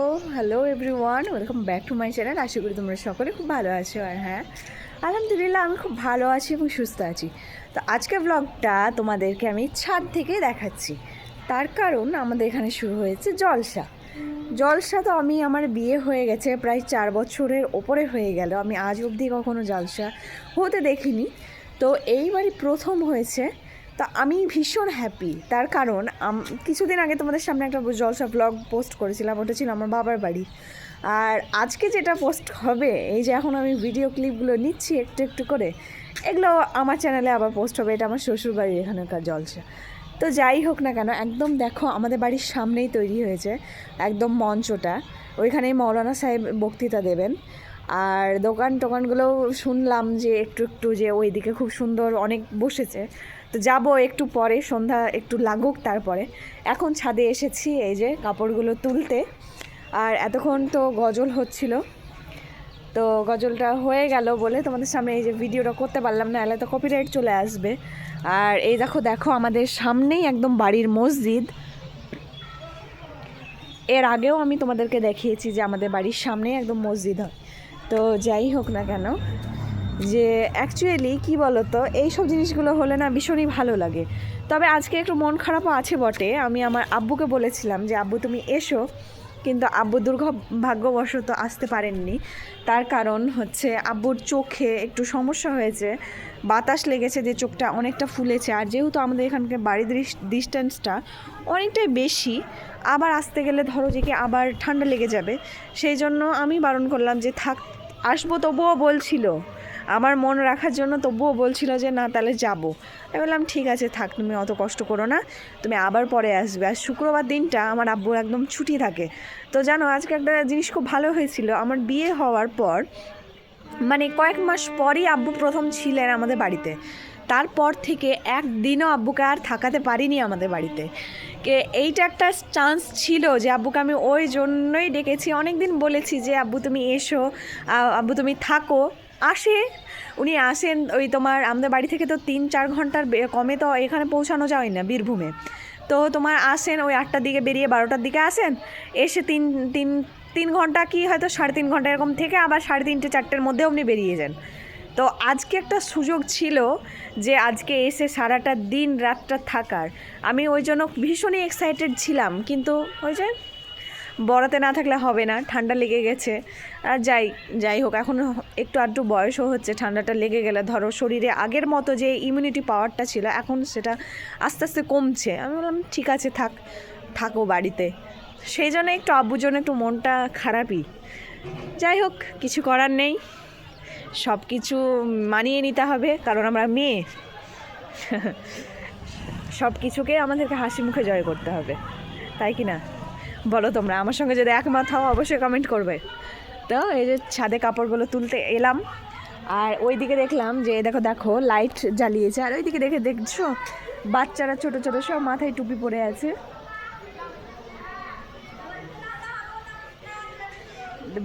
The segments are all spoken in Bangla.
O hello everyone welcome back to my channel আশা করি তোমরা সকলে খুব ভালো আছো আর হ্যাঁ আলহামদুলিল্লাহ আমি খুব ভালো আছি এবং সুস্থ আছি। তো আজকের ব্লগটা তোমাদেরকে আমি ছাদ থেকে দেখাচ্ছি। তার কারণ আমাদের এখানে শুরু হয়েছে জলসা। জলসা তো আমি, আমার বিয়ে হয়ে গেছে প্রায় চার বছরের ওপরে হয়ে গেল। আমি আজ অবধি কখনো জলসা হতে দেখিনি। তো এইবারই প্রথম হয়েছে। তা আমি ভীষণ হ্যাপি তার কারণ কিছুদিন আগে তোমাদের সামনে একটা জলসা ব্লগ পোস্ট করেছিলাম, ওটা ছিল আমার বাবার বাড়ি। আর আজকে যেটা পোস্ট হবে, এই যে এখন আমি ভিডিও ক্লিপগুলো নিচ্ছি একটু একটু করে, এগুলো আমার চ্যানেলে আবার পোস্ট হবে, এটা আমার শ্বশুর বাড়ির এখানকার জলসা। তো যাই হোক না কেন, একদম দেখো আমাদের বাড়ির সামনেই তৈরি হয়েছে, একদম মঞ্চটা। ওইখানেই মৌলানা সাহেব বক্তৃতা দেবেন। আর দোকান টোকানগুলোও শুনলাম যে একটু একটু যে ওইদিকে খুব সুন্দর অনেক বসেছে। তো যাব একটু পরে, সন্ধ্যা একটু লাগুক তারপরে। এখন ছাদে এসেছি এই যে কাপড়গুলো তুলতে। আর এতক্ষণ তো গজল হচ্ছিল। তো গজলটা হয়ে গেল বলে তোমাদের সামনে এই যে ভিডিওটা করতে পারলাম না, এলে তো কপিরাইট চলে আসবে। আর এই দেখো দেখো আমাদের সামনেই একদম বাড়ির মসজিদ। এর আগেও আমি তোমাদেরকে দেখিয়েছি যে আমাদের বাড়ির সামনেই একদম মসজিদ হয়। তো যাই হোক না কেন, যে অ্যাকচুয়ালি কি বলতো এই সব জিনিসগুলো হলে না ভীষণই ভালো লাগে। তবে আজকে একটু মন খারাপও আছে বটে। আমি আমার আব্বুকে বলেছিলাম যে, আব্বু, তুমি এসো। কিন্তু আব্বু দুর্ভাগ্যবশত আসতে পারেননি। তার কারণ হচ্ছে আব্বুর চোখে একটু সমস্যা হয়েছে। বাতাস লেগেছে যে চোখটা অনেকটা ফুলেছে। আর যেহেতু আমাদের এখানকার বাড়ির ডিস্টেন্সটা অনেকটাই বেশি, আবার আসতে গেলে ধরো যে কি আবার ঠান্ডা লেগে যাবে। সেই জন্য আমি বারণ করলাম যে, থাক আসব তবুও বলছিল। আমার মন রাখার জন্য তবুও বলছিল যে, না, তাহলে যাব। আমি বললাম, ঠিক আছে, থাক, তুমি অত কষ্ট করো না। তুমি আবার পরে আসবে। আর শুক্রবার দিনটা আমার আব্বুর একদম ছুটি থাকে। তো জানো, আজকে একটা জিনিস খুব ভালো হয়েছিল। আমার বিয়ে হওয়ার পর মানে কয়েক মাস পরই আব্বু প্রথম ছিলেন আমাদের বাড়িতে। তারপর থেকে একদিনও আব্বুকে আর থাকাতে পারিনি আমাদের বাড়িতে। কে, এইটা একটা চান্স ছিল যে আব্বুকে আমি ওই জন্যই ডেকেছি। অনেক দিন বলেছি যে, আব্বু, তুমি এসো। আব্বু, তুমি থাকো। আসে, উনি আসেন, ওই তোমার, আমাদের বাড়ি থেকে তো তিন চার ঘণ্টার কমে তো এখানে পৌঁছানো যায় না বীরভূমে। তো তোমার আসেন, ওই আটটার দিকে বেরিয়ে বারোটার দিকে আসেন। এসে তিন তিন তিন ঘণ্টা কি হয়তো সাড়ে তিন ঘণ্টা এরকম থেকে আবার সাড়ে তিনটে, চারটের মধ্যে আপনি বেরিয়ে যান। তো আজকে একটা সুযোগ ছিল যে আজকে এসে সারাটা দিন রাতটা থাকার। আমি ওই জন্য ভীষণই এক্সাইটেড ছিলাম, কিন্তু ওই যে বড়াতে না থাকলে হবে না, ঠান্ডা লেগে গেছে। আর যাই যাই হোক, এখন একটু আধটু বয়সও হচ্ছে, ঠান্ডাটা লেগে গেলে ধরো শরীরে আগের মতো যে ইমিউনিটি পাওয়ারটা ছিল, এখন সেটা আস্তে আস্তে কমছে। আমি বললাম, ঠিক আছে, থাক, থাকো বাড়িতে। সেই জন্য একটু আব্বুর জন্য একটু মনটা খারাপই। যাই হোক, কিছু করার নেই। সব কিছু মানিয়ে নিতে হবে, কারণ আমরা মেয়ে। সব কিছুকে আমাদেরকে হাসি মুখে জয় করতে হবে। তাই কি না বলো তোমরা, আমার সঙ্গে যদি একমত হও, অবশ্যই কমেন্ট করবে। তো এই যে ছাদে কাপড়গুলো তুলতে এলাম, আর ওই দিকে দেখলাম যে, দেখো দেখো লাইট জ্বালিয়েছে। আর ওই দিকে দেখে দেখছ, বাচ্চারা ছোট ছোট, সব মাথায় টুপি পরে আছে।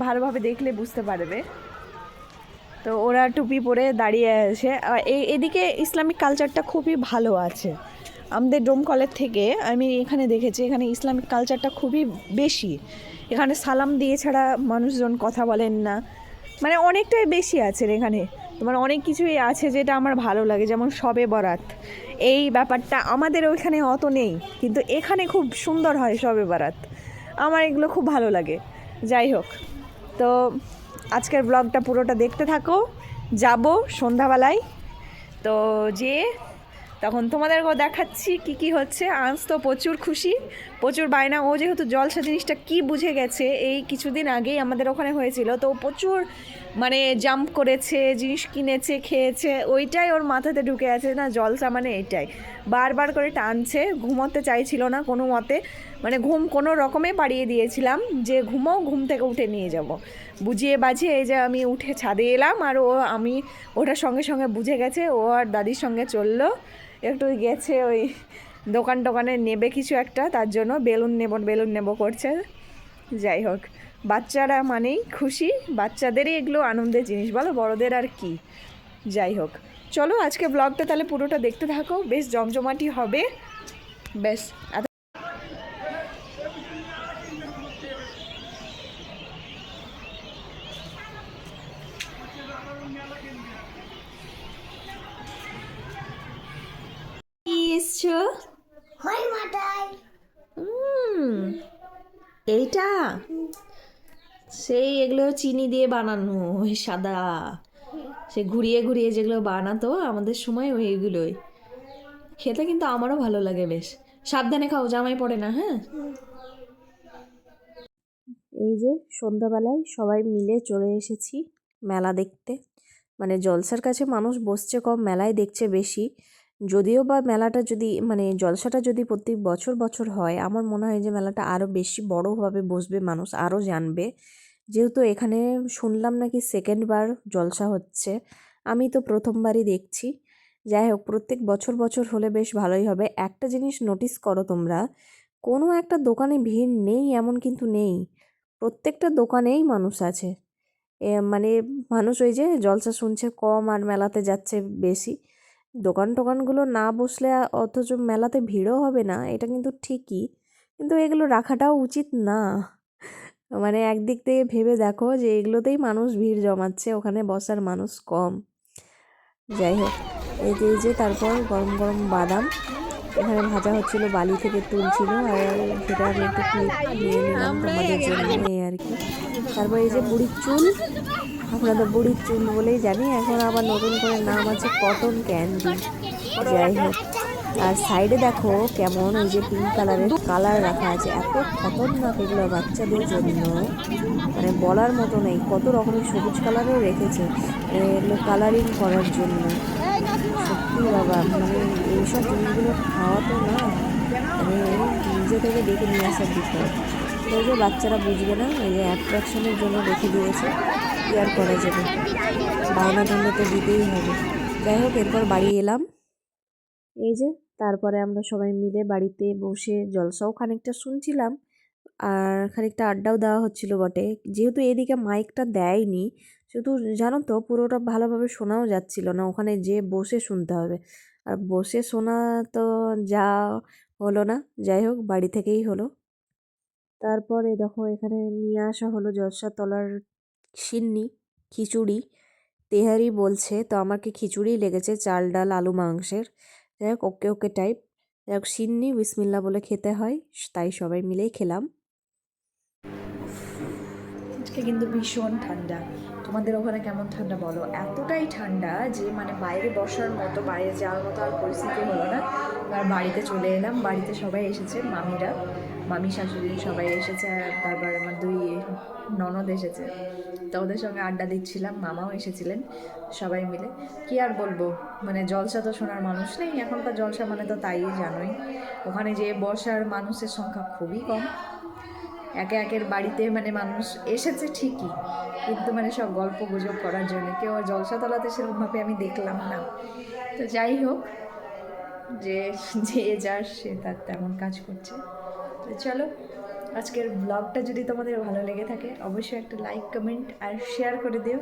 ভালোভাবে দেখলে বুঝতে পারবে। তো ওরা টুপি পরে দাঁড়িয়ে আছে। এদিকে ইসলামিক কালচারটা খুবই ভালো আছে। আমাদের ডোমকলের থেকে আমি এখানে দেখেছি, এখানে ইসলামিক কালচারটা খুবই বেশি। এখানে সালাম দিয়ে ছাড়া মানুষজন কথা বলেন না। মানে অনেকটাই বেশি আছে এখানে। তোমার অনেক কিছুই আছে যেটা আমার ভালো লাগে, যেমন সবে বরাত। এই ব্যাপারটা আমাদের ওইখানে অত নেই, কিন্তু এখানে খুব সুন্দর হয় সবে বরাত। আমার এগুলো খুব ভালো লাগে। যাই হোক, তো আজকের ব্লগটা পুরোটা দেখতে থাকো। যাব সন্ধ্যাবেলায়। তো যে, তখন তোমাদেরকেও দেখাচ্ছি কি কি হচ্ছে। আজ তো প্রচুর খুশি, প্রচুর বায়না। ও যেহেতু জলসা জিনিসটা কি বুঝে গেছে, এই কিছুদিন আগেই আমাদের ওখানে হয়েছিল। তো প্রচুর মানে জাম্প করেছে, জিনিস কিনেছে, খেয়েছে, ওইটাই ওর মাথাতে ঢুকে আছে না জলসা মানে এইটাই। বারবার করে টানছে, ঘুমোতে চাইছিল না কোনো মতে। মানে ঘুম কোনো রকমে পাড়িয়ে দিয়েছিলাম যে ঘুমো ঘুম থেকে উঠে নিয়ে যাব। বুঝিয়ে বাজিয়ে এই যে আমি উঠে ছাদে এলাম আর ও, আমি ওটার সঙ্গে সঙ্গে বুঝে গেছে ও আর দাদির সঙ্গে চলল। একটু গেছে ওই দোকান টোকানে নেবে কিছু একটা, তার জন্য বেলুন নেব বেলুন নেব করছে। যাই হোক। বাচ্চারা মানেই খুশি বাচ্চাদেরই এগুলো আনন্দের জিনিস। বলো বড়দের আর কি? যাই হোক চলো আজকে ব্লগটা তাহলে পুরোটা দেখতে থাকো। বেশ জমজমাটি হবে। বেশ এসছো? এইটা? সেই এগুলো চিনি দিয়ে বানানো, ওই সাদা। সে ঘুরিয়ে ঘুরিয়ে যেগুলো বানাতো আমাদের সময়, ওইগুলোই। খেতে কিন্তু আমারও ভালো লাগে বেশ। সাবধানে খাও, জামাই পড়ে না হ্যাঁ? এই যে সন্ধ্যাবেলায় সবাই মিলে চলে এসেছি মেলা দেখতে। মানে জলসার কাছে মানুষ বসছে কম, মেলায় দেখছে বেশি। যদিও বা মেলাটা যদি মানে জলসাটা যদি প্রত্যেক বছর বছর হয়, আমার মনে হয় যে মেলাটা আরও বেশি বড়োভাবে বসবে, মানুষ আরও জানবে। যেহেতু এখানে শুনলাম নাকি সেকেন্ডবার জলসা হচ্ছে, আমি তো প্রথমবারই দেখছি। যাই হোক, প্রত্যেক বছর বছর হলে বেশ ভালোই হবে। একটা জিনিস নোটিস করো তোমরা, কোনো একটা দোকানে ভিড় নেই এমন কিন্তু নেই। প্রত্যেকটা দোকানেই মানুষ আছে। মানে মানুষ ওই যে জলসা শুনছে কম আর মেলাতে যাচ্ছে বেশি। দোকান টোকানগুলো না বসলে অথচ মেলাতে ভিড়ও হবে না, এটা কিন্তু ঠিকই। কিন্তু এগুলো রাখাটাও উচিত না। মানে একদিক থেকে ভেবে দেখো যে এগুলোতেই মানুষ ভিড় জমাচ্ছে, ওখানে বসার মানুষ কম। যাই হোক, এই যে যে, তারপর গরম গরম বাদাম। এখানে ভাজা হচ্ছিল বালি থেকে তুলছিল, আর সেটা আমি একটু নিয়ে নিলাম তোমাদের জন্য আর কি। তারপর এই যে, বুড়ির চুল। আমরা তো বুড়ির চুল বলেই জানি, এখন আবার নতুন করে নাম আছে কটন ক্যান্ডি যাই হোক, আর সাইডে দেখো কেমন ওই যে পিঙ্ক কালারের কালার রাখা আছে, এত খতরনাক এগুলো বাচ্চাদের জন্য। মানে বলার মতো নেই, কত রকমের সবুজ কালারও রেখেছে মানে এগুলো কালারিং করার জন্য। সত্যি বাবা মানে এইসব জিনিসগুলো খাওয়া তো না মানে নিজে থেকে দেখে নিয়ে আসার বিষয়। এই যে বাচ্চারা বুঝবে না, এই যে অ্যাট্রাকশনের জন্য রেখে দিয়েছে। কি আর করা যাবে। বায়না ধরলে তো দিতেই হবে। যাই হোক, এরপর বাড়ি এলাম। এই যে, তারপরে আমরা সবাই মিলে বাড়িতে বসে জলসাও খানিকটা শুনছিলাম। আর খানিকটা আড্ডাও দেওয়া হচ্ছিল বটে। যেহেতু এদিকে মাইকটা দেয়নি, শুধু জানো তো, পুরোটা ভালোভাবে শোনাও যাচ্ছিল না। ওখানে যে বসে শুনতে হবে। আর বসে শোনা তো যা হলো না, যাই হোক, বাড়ি থেকেই হলো। তারপরে দেখো, এখানে নিয়ে আসা হলো জলসা তলার সিন্নি খিচুড়ি। তেহারি বলছে, তো আমাকে খিচুড়ি লেগেছে, চাল, ডাল, আলু, মাংসের? যাই হোক, ওকে ওকে টাইপ যাই হোক সিন্নি বিসমিল্লা বলে খেতে হয়, তাই সবাই মিলেই খেলাম। আজকে কিন্তু ভীষণ ঠান্ডা। তোমাদের ওখানে কেমন ঠান্ডা বলো? এতটাই ঠান্ডা যে মানে বাইরে বসার মতো, বাইরে যাওয়ার মতো আর পরিস্থিতি হলো না। আর বাড়িতে চলে এলাম, বাড়িতে সবাই এসেছে, মামিরা। মামি, শাশুড়ি সবাই এসেছে তারপর আমার দুই ননদ এসেছে। তো ওদের সঙ্গে আড্ডা দিচ্ছিলাম, মামাও এসেছিলেন সবাই মিলে। কি আর বলব মানে জলসা তো শোনার মানুষ নেই, এখনকার জলসা মানে তো তাই জানোই। ওখানে যে বসার মানুষের সংখ্যা খুবই কম। একে একের বাড়িতে মানে মানুষ এসেছে ঠিকই, কিন্তু মানে সব গল্প গুজব করার জন্য। কেউ জলসা তলাতে সেরকমভাবে আমি দেখলাম না। তো যাই হোক, যে যে যার সে তার তেমন কাজ করছে। তো চলো আজকের ব্লগটা যদি তোমাদের ভালো লেগে থাকে, অবশ্যই একটা লাইক কমেন্ট আর শেয়ার করে দিও।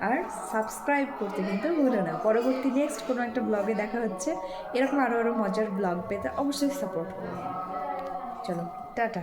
আর সাবস্ক্রাইব করতে কিন্তু ভুলো না। পরবর্তী নেক্সট কোনো একটা ব্লগে দেখা হচ্ছে। এরকম আরও আরও মজার ব্লগ পেতে অবশ্যই সাপোর্ট করো। চলো, টাটা।